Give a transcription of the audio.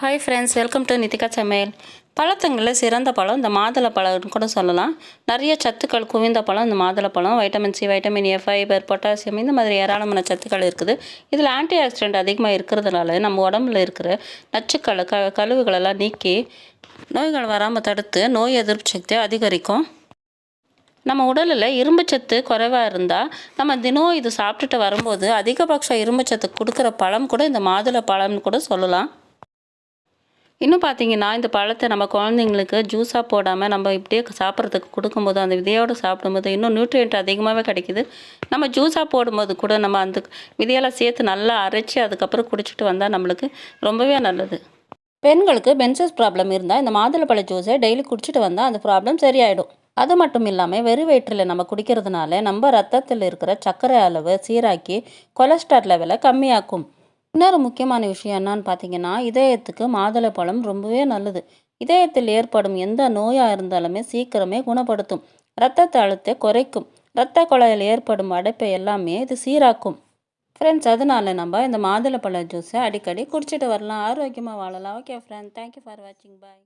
Hi friends welcome to Nithika சமையல் பழத்தங்களில் சிறந்த பழம் இந்த மாதுளை பழம்னு கூட சொல்லலாம். நிறைய சத்துக்கள் குவிந்த பழம் இந்த மாதுளை பழம் vitamin C vitamin A fibre potassium இந்த மாதிரி ஏராளமான சத்துக்கள் இருக்குது. இதில் ஆன்டி ஆக்சிடென்ட் அதிகமாக இருக்கிறதுனால நம்ம உடம்புல இருக்கிற நச்சுக்களை க கழிவுகளெல்லாம் நீக்கி நோய்கள் வராமல் தடுத்து நோய் எதிர்ப்பு சக்தியை அதிகரிக்கும். நம்ம உடலில் இரும்புச்சத்து குறைவாக இருந்தால் நம்ம தினம் இது சாப்பிட்டுட்டு வரும்போது அதிகபட்ச இரும்புச்சத்து கொடுக்குற பழம் கூட இந்த மாதுளை பழம்னு கூட சொல்லலாம். இன்னும் பார்த்தீங்கன்னா இந்த பழத்தை நம்ம குழந்தைங்களுக்கு ஜூஸாக போடாமல் நம்ம இப்படியே சாப்பிட்றதுக்கு கொடுக்கும்போது அந்த விதையோடு சாப்பிடும்போது இன்னும் நியூட்ரியன்ட் அதிகமாகவே கிடைக்குது. நம்ம ஜூஸாக போடும்போது கூட நம்ம அந்த விதையெல்லாம் சேர்த்து நல்லா அரைச்சி அதுக்கப்புறம் குடிச்சிட்டு வந்தால் நம்மளுக்கு ரொம்பவே நல்லது. பெண்களுக்கு பென்சஸ் ப்ராப்ளம் இருந்தால் இந்த மாதுளப்பழ ஜூஸை டெய்லி குடிச்சிட்டு வந்தால் அந்த ப்ராப்ளம் சரியாயிடும். அது மட்டும் இல்லாமல் வெறும் வயிற்றில் நம்ம குடிக்கிறதுனால நம்ம ரத்தத்தில் இருக்கிற சர்க்கரை அளவு சீராக்கி கொலஸ்ட்ரால் லெவலை கம்மியாக்கும். இன்னொரு முக்கியமான விஷயம் என்னன்னு பார்த்தீங்கன்னா இதயத்துக்கு மாதுளைப்பழம் ரொம்பவே நல்லது. இதயத்தில் ஏற்படும் எந்த நோயாக இருந்தாலுமே சீக்கிரமே குணப்படுத்தும். இரத்த அழுத்தை குறைக்கும். இரத்த குழாயில் ஏற்படும் அடைப்பை எல்லாமே இது சீராக்கும். ஃப்ரெண்ட்ஸ் அதனால நம்ம இந்த மாதுளைப்பழ ஜூஸை அடிக்கடி குடிச்சிட்டு வரலாம். ஆரோக்கியமாக வாழலாம். ஓகே ஃப்ரெண்ட் தேங்க்யூ ஃபார் வாட்சிங் பாய்